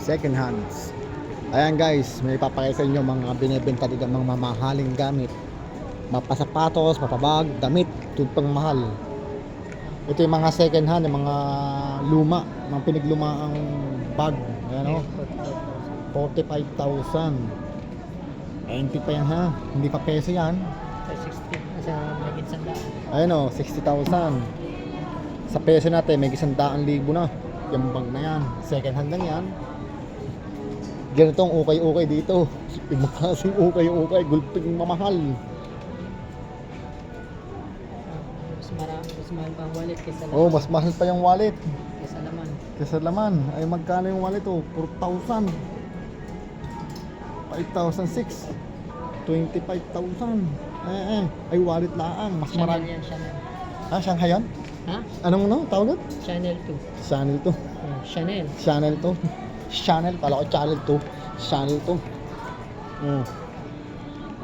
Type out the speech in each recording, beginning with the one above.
second hands. Ayan guys, may papakita sa inyo mga binibenta dito mga mamahaling gamit. Mapasapatos, mapabag, damit, ito pang mahal. Ito yung mga second hand, yung mga luma, mga pinaglumaang bag. Ayan o, 45,000. 90 pa yan ha, hindi pa peso yan. Sa 60, sa sanda. Ayun o, 60,000. Sa peso natin, may isang daan libo na. Yung bag na yan. Second hand lang yan. Ganitong ukay-ukay dito. Yung makasing ukay-ukay, gulping mamahal. Mas marami, mas mahal pa ang wallet kaysa laman. Oh, mas mahal pa yung wallet. Kaysa laman. Kesa laman. Ay, magkano yung wallet oh? 4,000. 5,006. 25,000. Eh, eh. Ay, wallet laang. Mas marami. yan, Chanel. Ah, Shanghai yan? Ha? Anong ano? Tawag doon? Chanel 2. Channel to. Oh, Chanel. Channel to. Channel. Kala ko channel to. Channel to. Mm.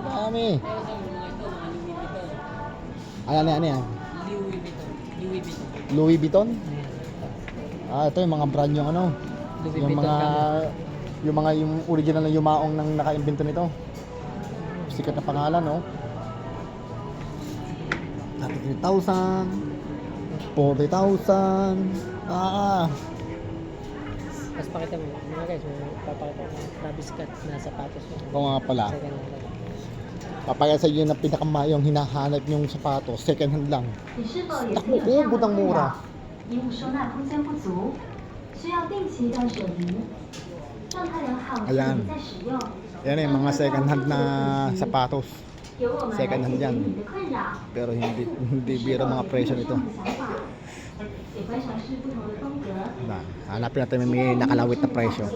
Dami. Ay, ano yan, ano yan? Louis Vuitton. Louis Vuitton. Louis Vuitton? Ayan. Ah, ito yung mga brand yung ano. Louis Yung Vuitton mga yung mga yung original na yumaong nang naka-invento nito. Sikat na pangalan, no? 33,000 40,000 Ah, Tapos pakita mo, mga guys, may papakita ko ng Travis Scott na sapatos mo. oo nga pala. Second hand lang. Papaya sa inyo na pinakamayong hinahanap yung sapatos, second hand lang.你是否也 Naku, 有这样 ubod 的 ang 困 mura. 扰？衣物收纳空间不足，需要定期断舍离，让它良好顺 Ayan. 利再使用。 Yan eh, mga second hand na sapatos. 由我们来 second 解 hand 决 yan. 你的困扰。 Pero hindi hindi 是 biro 否 mga 有 presyo 跟 nito. Ba, hanapin natin may nakalawit na presyo.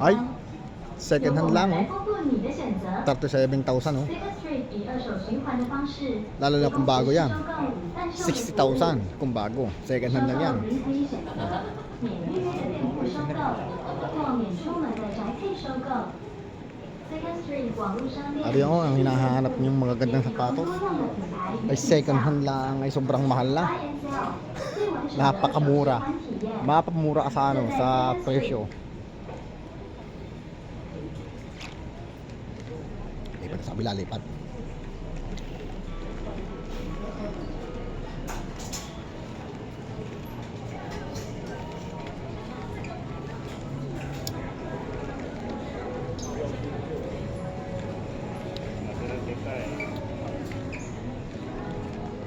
Ay, second hand lang oh. 37,000 oh. Lalo na kung bago yan. 60,000 kung bago. Second hand lang yan. Oh. Ari ako, ang hinahanap niyong magagandang sapatos ay second hand lang, ay sobrang mahal na. Napakamura. Mapamura ka sa ano, sa presyo. Lipat sa kabila, lipat.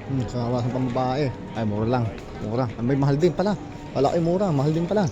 Hmm, sa kawasan pang babae. Ay, mura lang. Mura. Ay, may mahal din pala. Wala ay mura, mahal din pala.